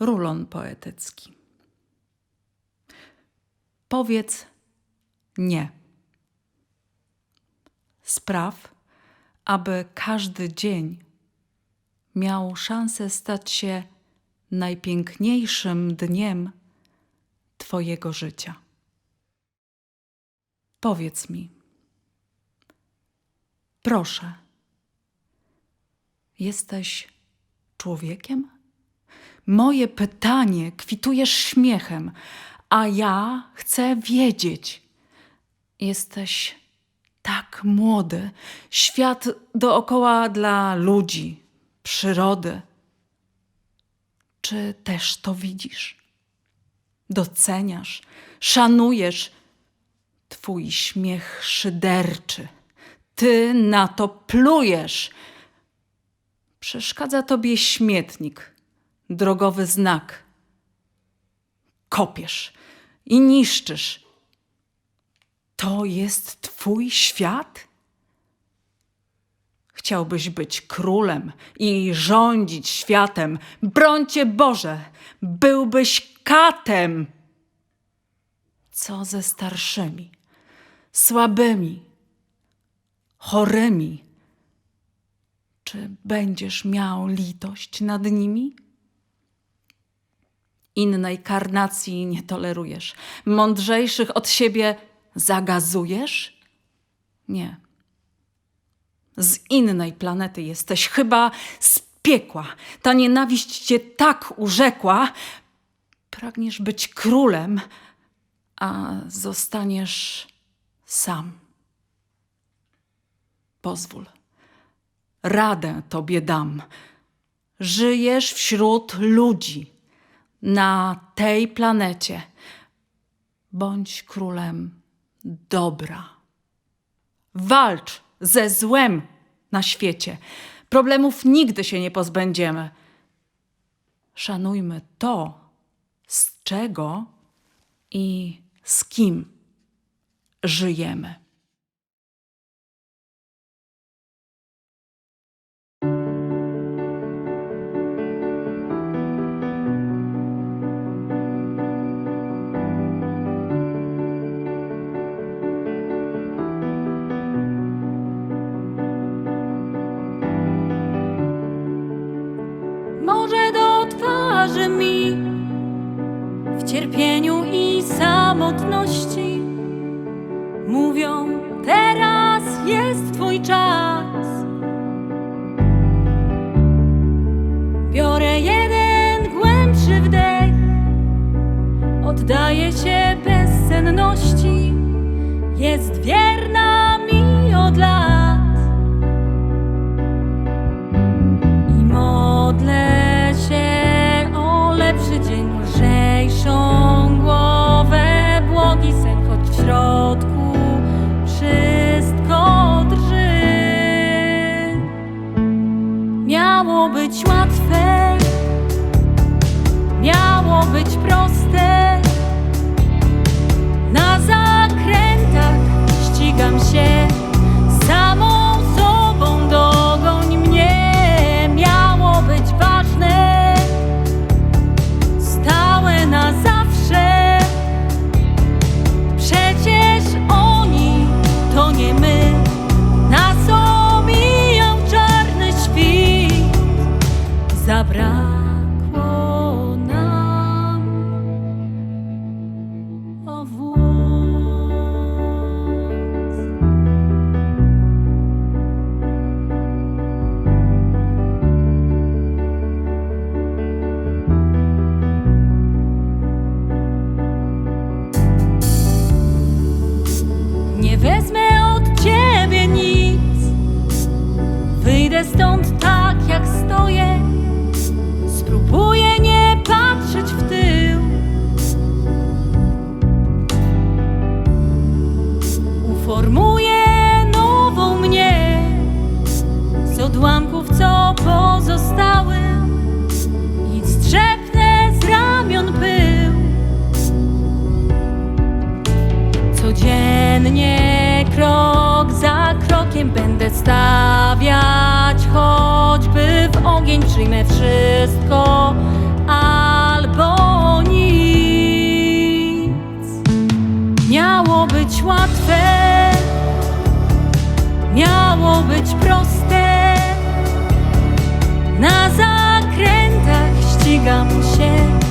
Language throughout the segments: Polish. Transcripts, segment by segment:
Rulon poetycki. Powiedz nie. Spraw, aby każdy dzień miał szansę stać się najpiękniejszym dniem Twojego życia. Powiedz mi, proszę, jesteś człowiekiem? Moje pytanie kwitujesz śmiechem, a ja chcę wiedzieć. Jesteś tak młody, świat dookoła dla ludzi, przyrody. Czy też to widzisz? Doceniasz, szanujesz. Twój śmiech szyderczy. Ty na to plujesz. Przeszkadza tobie śmietnik, drogowy znak. Kopiesz i niszczysz. To jest twój świat? Chciałbyś być królem i rządzić światem. Brońcie Boże, byłbyś katem. Co ze starszymi, słabymi, chorymi? Czy będziesz miał litość nad nimi? Innej karnacji nie tolerujesz. Mądrzejszych od siebie zagazujesz? Nie. Z innej planety jesteś, chyba z piekła. Ta nienawiść cię tak urzekła. Pragniesz być królem, a zostaniesz sam. Pozwól. Radę tobie dam. Żyjesz wśród ludzi na tej planecie. Bądź królem dobra. Walcz ze złem na świecie. Problemów nigdy się nie pozbędziemy. Szanujmy to, z czego i z kim żyjemy. Cierpieniu i samotności mówią: Teraz jest Twój czas. Biorę jeden głębszy wdech, oddaję się bezsenności. Jest wierna łatwe, miało być proste. Nie Będę stawiać, choćby w ogień przyjmę wszystko albo nic. Miało być łatwe, miało być proste. Na zakrętach ścigam się.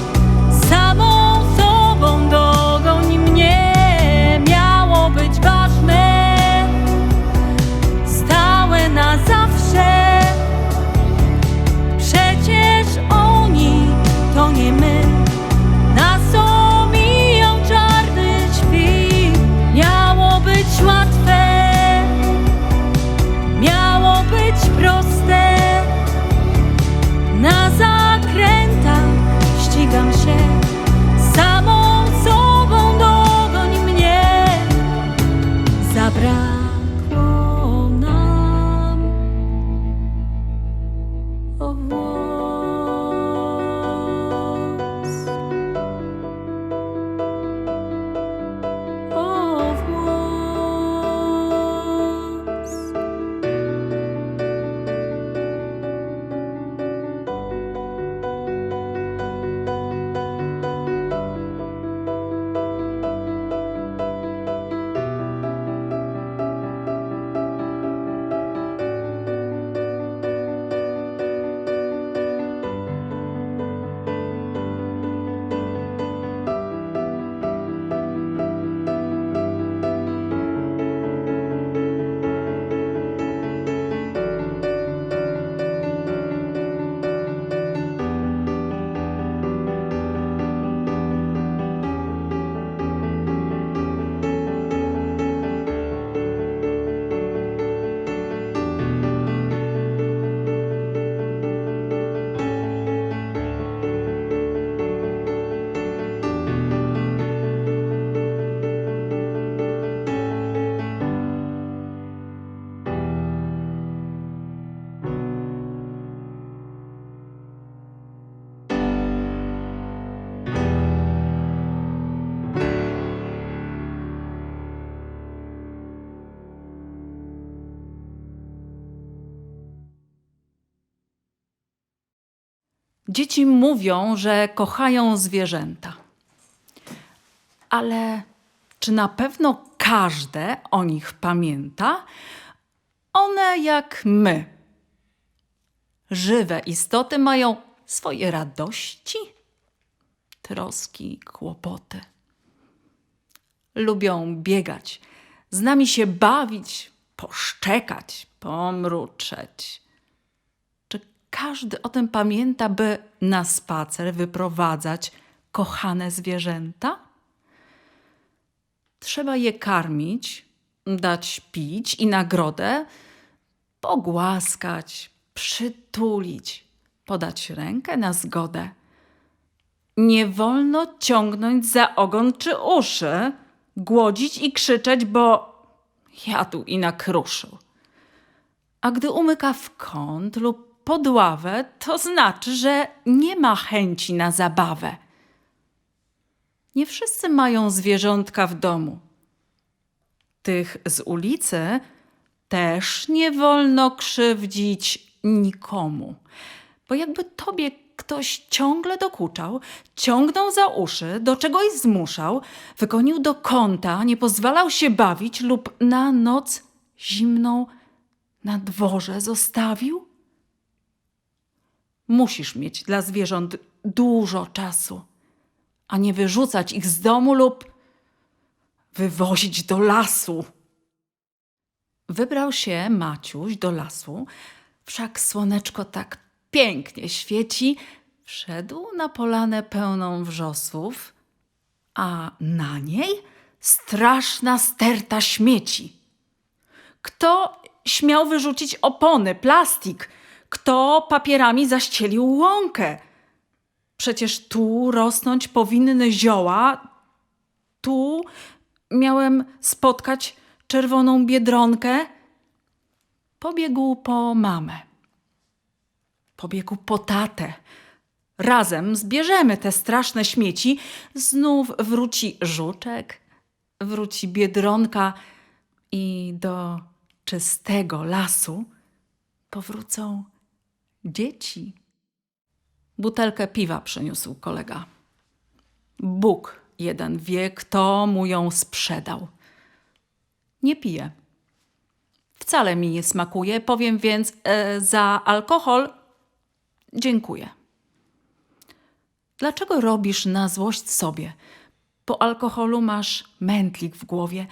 Dzieci mówią, że kochają zwierzęta. Ale czy na pewno każde o nich pamięta? One jak my. Żywe istoty mają swoje radości, troski, kłopoty. Lubią biegać, z nami się bawić, poszczekać, pomruczeć. Każdy o tym pamięta, by na spacer wyprowadzać kochane zwierzęta? Trzeba je karmić, dać pić i nagrodę, pogłaskać, przytulić, podać rękę na zgodę. Nie wolno ciągnąć za ogon czy uszy, głodzić i krzyczeć, bo jadł i nakruszył. A gdy umyka w kąt lub pod ławę, to znaczy, że nie ma chęci na zabawę. Nie wszyscy mają zwierzątka w domu. Tych z ulicy też nie wolno krzywdzić nikomu, bo jakby tobie ktoś ciągle dokuczał, ciągnął za uszy, do czegoś zmuszał, wygonił do kąta, nie pozwalał się bawić lub na noc zimną na dworze zostawił? Musisz mieć dla zwierząt dużo czasu, a nie wyrzucać ich z domu lub wywozić do lasu. Wybrał się Maciuś do lasu, wszak słoneczko tak pięknie świeci, wszedł na polanę pełną wrzosów, a na niej straszna sterta śmieci. Kto śmiał wyrzucić opony, plastik? Kto papierami zaścielił łąkę? Przecież tu rosnąć powinny zioła. Tu miałem spotkać czerwoną biedronkę. Pobiegł po mamę. Pobiegł po tatę. Razem zbierzemy te straszne śmieci. Znów wróci żuczek, wróci biedronka i do czystego lasu powrócą dzieci. Butelkę piwa przyniósł kolega. Bóg jeden wie, kto mu ją sprzedał. Nie pije. wcale mi nie smakuje. Powiem więc e, za alkohol dziękuję. Dlaczego robisz na złość sobie? Po alkoholu masz mętlik w głowie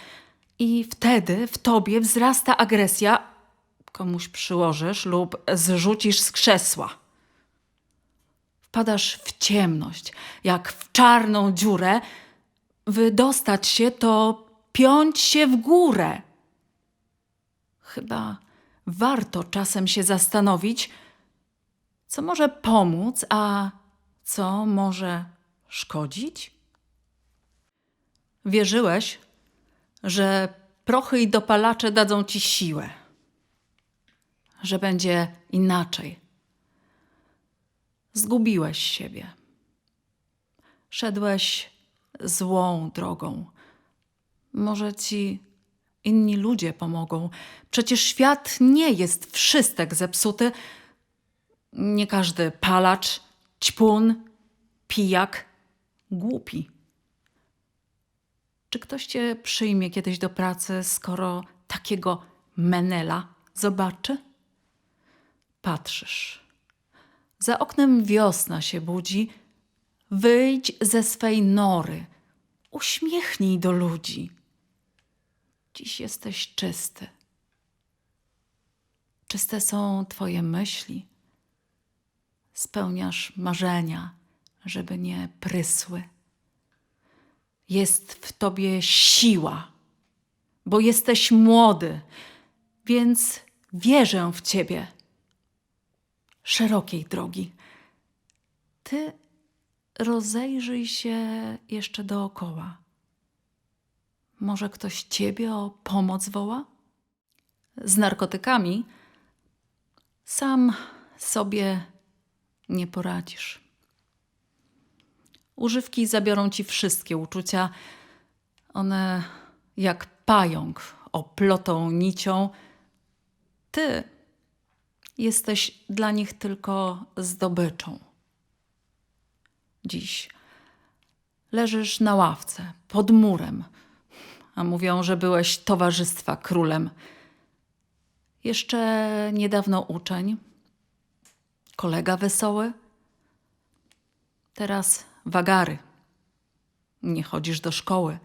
i wtedy w tobie wzrasta agresja. Komuś przyłożysz lub zrzucisz z krzesła. Wpadasz w ciemność, jak w czarną dziurę. Wydostać się to piąć się w górę. Chyba warto czasem się zastanowić, co może pomóc, a co może szkodzić? Wierzyłeś, że prochy i dopalacze dadzą ci siłę, że będzie inaczej. Zgubiłeś siebie. Szedłeś złą drogą. Może ci inni ludzie pomogą. Przecież świat nie jest wszystek zepsuty. Nie każdy palacz, ćpun, pijak, głupi. Czy ktoś cię przyjmie kiedyś do pracy, skoro takiego menela zobaczy? Patrzysz. Za oknem wiosna się budzi. Wyjdź ze swej nory. Uśmiechnij do ludzi. Dziś jesteś czysty. Czyste są Twoje myśli. Spełniasz marzenia, żeby nie prysły. Jest w Tobie siła, bo jesteś młody, więc wierzę w Ciebie. Szerokiej drogi. Ty rozejrzyj się jeszcze dookoła. Może ktoś ciebie o pomoc woła? Z narkotykami sam sobie nie poradzisz. Używki zabiorą ci wszystkie uczucia. One jak pająk oplotą nicią. Ty jesteś dla nich tylko zdobyczą. Dziś leżysz na ławce pod murem a mówią, że byłeś towarzystwa królem. Jeszcze niedawno uczeń, kolega wesoły, teraz wagary. Nie chodzisz do szkoły.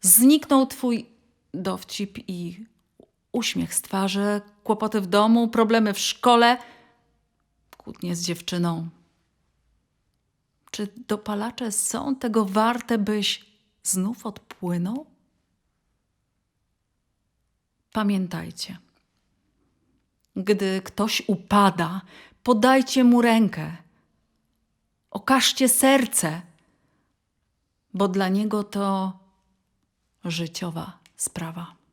Zniknął twój dowcip i uśmiech z twarzy, kłopoty w domu, problemy w szkole, kłótnie z dziewczyną. Czy dopalacze są tego warte, byś znów odpłynął? Pamiętajcie, gdy ktoś upada, podajcie mu rękę, okażcie serce, bo dla niego to życiowa sprawa.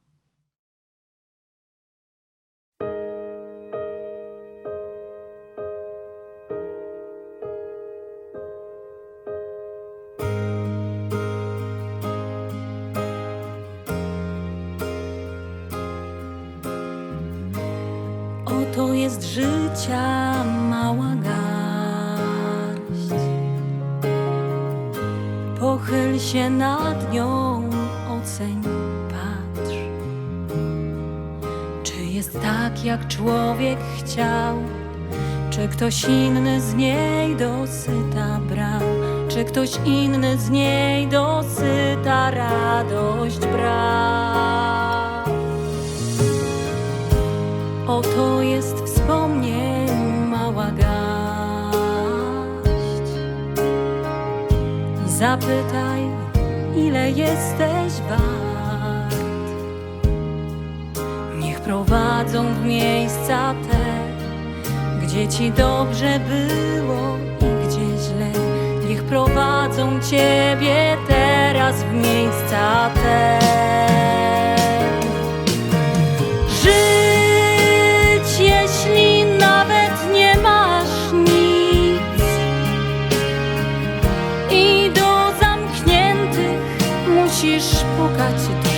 Życia mała garść. Pochyl się nad nią, oceń, patrz. Czy jest tak, jak człowiek chciał? Czy ktoś inny z niej dosyta brał? Czy ktoś inny z niej dosyta radość brał? Oto jest Zapytaj, ile jesteś wart. Niech prowadzą w miejsca te, gdzie ci dobrze było i gdzie źle. Niech prowadzą ciebie teraz w miejsca te. Żyć, musisz pukać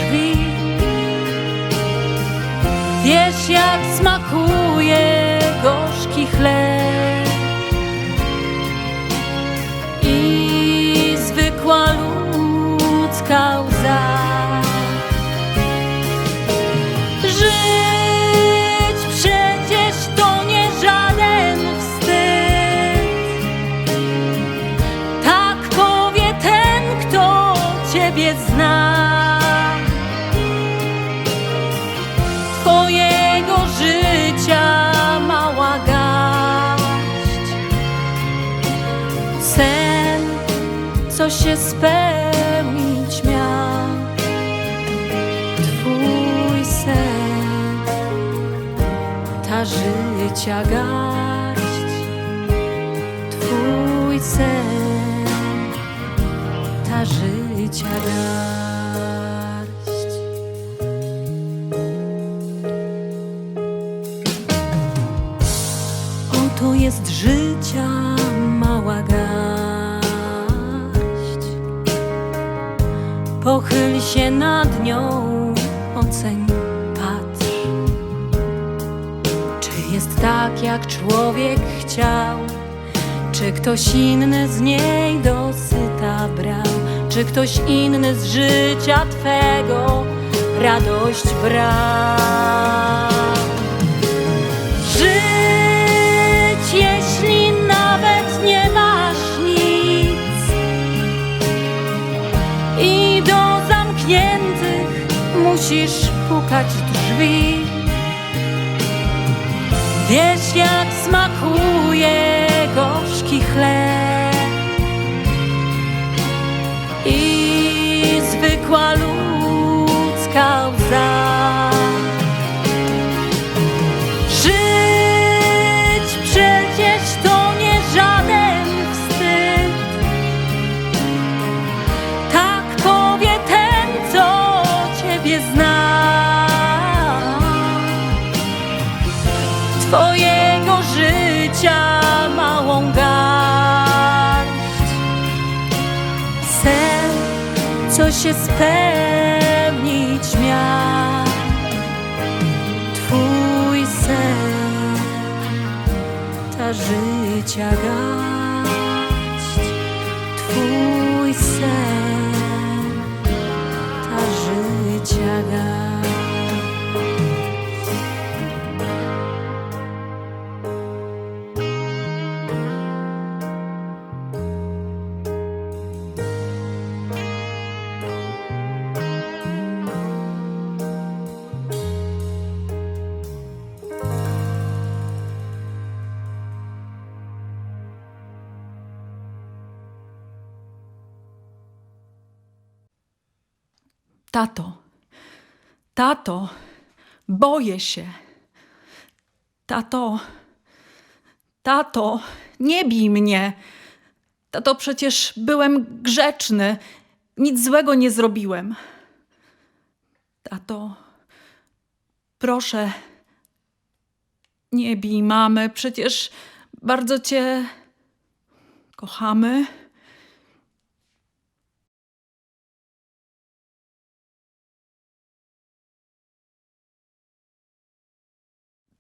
życia garść. Twój sen, ta życia garść. Oto jest życia mała garść. Pochyl się nad nią, oceń, tak, jak człowiek chciał? Czy ktoś inny z niej dosyta brał? Czy ktoś inny z życia Twego radość brał? Żyć, jeśli nawet nie masz nic i do zamkniętych musisz pukać drzwi. Wiesz, jak smakuje się spełnić miał. Twój sen, ta życia garść. Twój sen, ta życia garść. Tato, tato, boję się. Tato, tato, nie bij mnie. Tato, przecież byłem grzeczny. Nic złego nie zrobiłem. Tato, proszę, nie bij mamy. Przecież bardzo cię kochamy.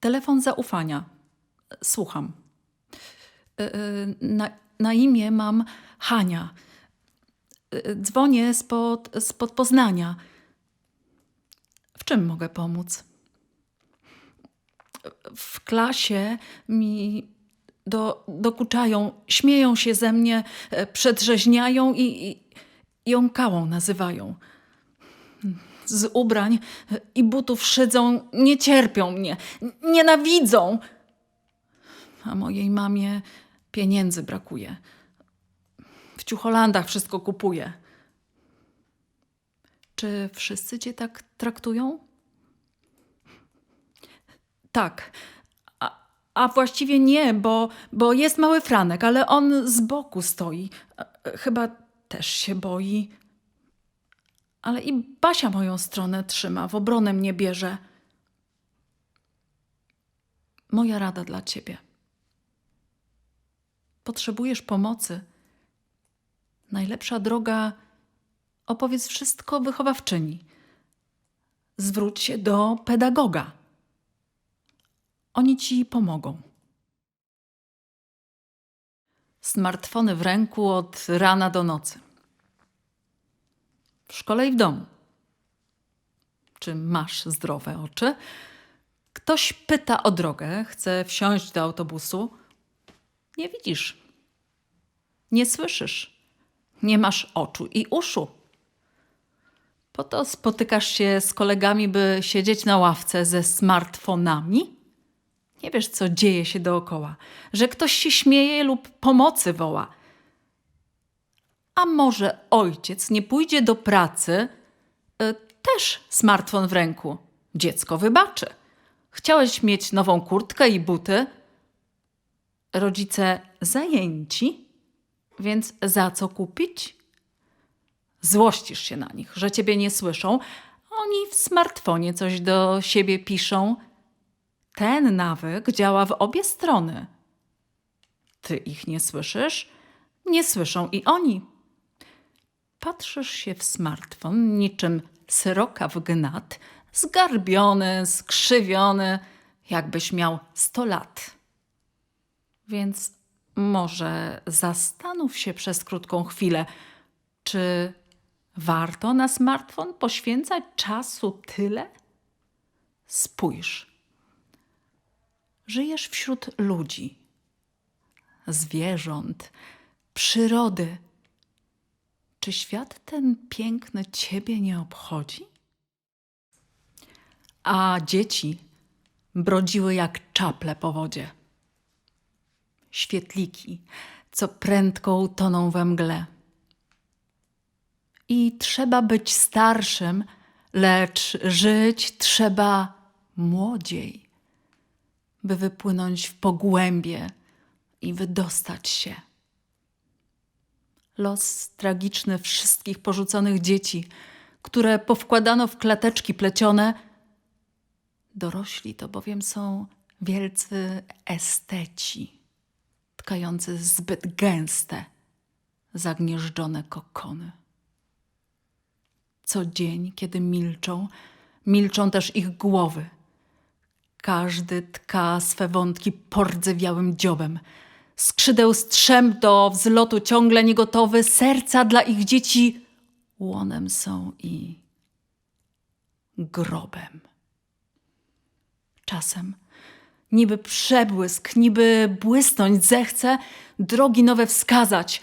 Telefon zaufania. Słucham. Y, y, Na, na imię mam Hania. Y, Dzwonię spod, spod Poznania. W czym mogę pomóc? W klasie mi do, dokuczają, śmieją się ze mnie, e, przedrzeźniają i, i jąkałą nazywają. Z ubrań i butów szydzą, nie cierpią mnie, nienawidzą. A mojej mamie pieniędzy brakuje. W ciucholandach wszystko kupuje. Czy wszyscy cię tak traktują? Tak. A, a właściwie nie, bo, bo jest mały Franek, ale on z boku stoi. E, Chyba też się boi. Ale i Basia moją stronę trzyma, w obronę mnie bierze. Moja rada dla ciebie. Potrzebujesz pomocy. Najlepsza droga opowiedz wszystko wychowawczyni. Zwróć się do pedagoga. Oni ci pomogą. Smartfony w ręku od rana do nocy. W szkole i w domu. Czy masz zdrowe oczy? Ktoś pyta o drogę, chce wsiąść do autobusu. Nie widzisz. Nie słyszysz. Nie masz oczu i uszu. Po to spotykasz się z kolegami, by siedzieć na ławce ze smartfonami? Nie wiesz, co dzieje się dookoła, że ktoś się śmieje lub pomocy woła. A może ojciec nie pójdzie do pracy, y, też smartfon w ręku. Dziecko wybaczy. Chciałeś mieć nową kurtkę i buty? Rodzice zajęci, więc za co kupić? Złościsz się na nich, że ciebie nie słyszą. Oni w smartfonie coś do siebie piszą. Ten nawyk działa w obie strony. Ty ich nie słyszysz, nie słyszą i oni. Patrzysz się w smartfon niczym syroka w gnat, zgarbiony, skrzywiony, jakbyś miał sto lat. Więc może zastanów się przez krótką chwilę, czy warto na smartfon poświęcać czasu tyle? Spójrz. Żyjesz wśród ludzi, zwierząt, przyrody. Czy świat ten piękny ciebie nie obchodzi? A dzieci brodziły jak czaple po wodzie. Świetliki, co prędko utoną we mgle. I trzeba być starszym, lecz żyć trzeba młodziej, by wypłynąć w pogłębie i wydostać się. Los tragiczny wszystkich porzuconych dzieci, które powkładano w klateczki plecione. Dorośli to bowiem są wielcy esteci, tkający zbyt gęste, zagnieżdżone kokony. Co dzień, kiedy milczą, milczą też ich głowy. Każdy tka swe wątki pordzewiałym dziobem. Skrzydeł strzęp do wzlotu ciągle niegotowy, serca dla ich dzieci łonem są i grobem. Czasem niby przebłysk, niby błysnąć zechce, drogi nowe wskazać,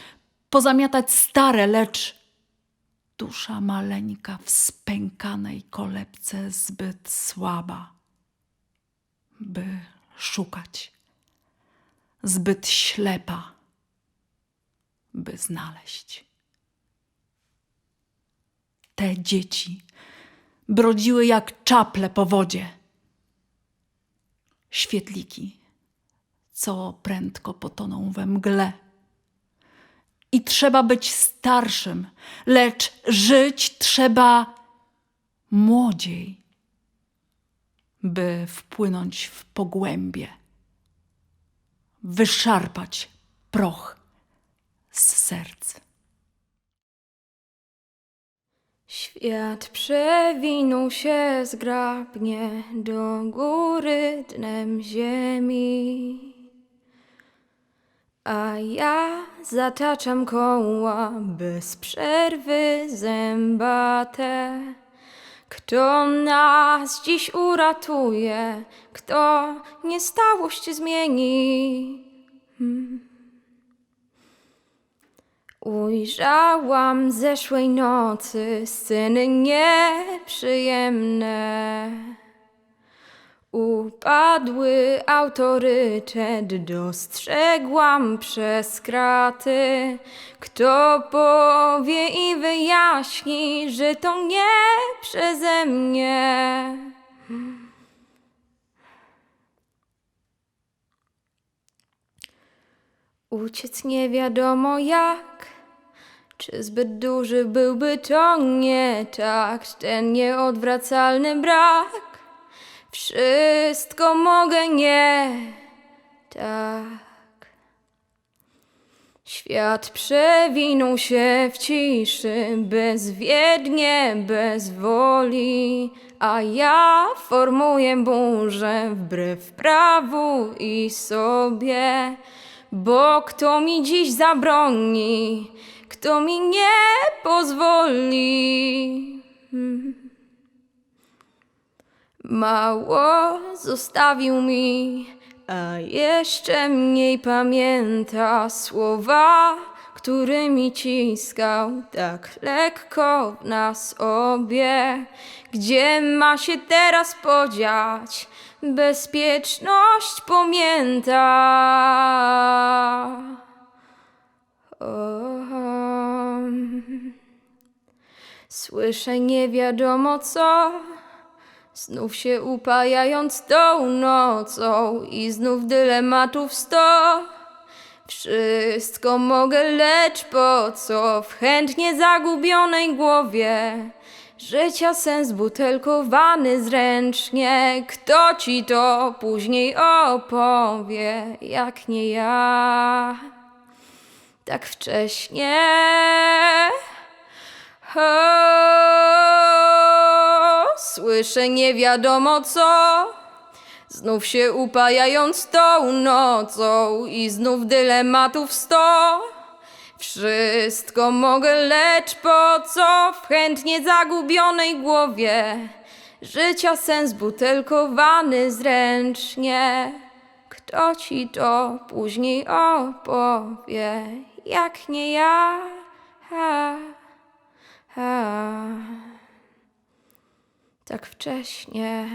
pozamiatać stare, lecz dusza maleńka w spękanej kolebce zbyt słaba, by szukać, zbyt ślepa, by znaleźć. Te dzieci brodziły jak czaple po wodzie. Świetliki, co prędko potoną we mgle. I trzeba być starszym, lecz żyć trzeba młodziej, by wpłynąć w pogłębie, wyszarpać proch z serc. Świat przewinął się zgrabnie do góry dnem ziemi. A ja zataczam koła bez przerwy zębate. Kto nas dziś uratuje, kto niestałość zmieni? Hmm. Ujrzałam zeszłej nocy sceny nieprzyjemne. Upadły autorytet, dostrzegłam przez kraty. Kto powie i wyjaśni, że to nie przeze mnie? Uciec nie wiadomo jak. Czy zbyt duży byłby to nie tak, ten nieodwracalny brak? Wszystko mogę nie tak. Świat przewinął się w ciszy, bezwiednie, bez woli, a ja formuję burzę wbrew prawu i sobie. Bo kto mi dziś zabroni, kto mi nie pozwoli? Hmm. Mało zostawił mi, a jeszcze mniej pamięta słowa, który mi ciskał tak lekko nas obie. Gdzie ma się teraz podziać? Bezpieczność pamięta. Słyszę nie wiadomo co, znów się upajając tą nocą i znów dylematów sto. Wszystko mogę, lecz po co w chętnie zagubionej głowie życia sens butelkowany zręcznie. Kto ci to później opowie, jak nie ja? Tak wcześnie. O, słyszę nie wiadomo co, znów się upajając tą nocą i znów dylematów sto. Wszystko mogę, lecz po co w chętnie zagubionej głowie życia sens butelkowany zręcznie. Kto ci to później opowie, jak nie ja? Ha. A, tak wcześnie.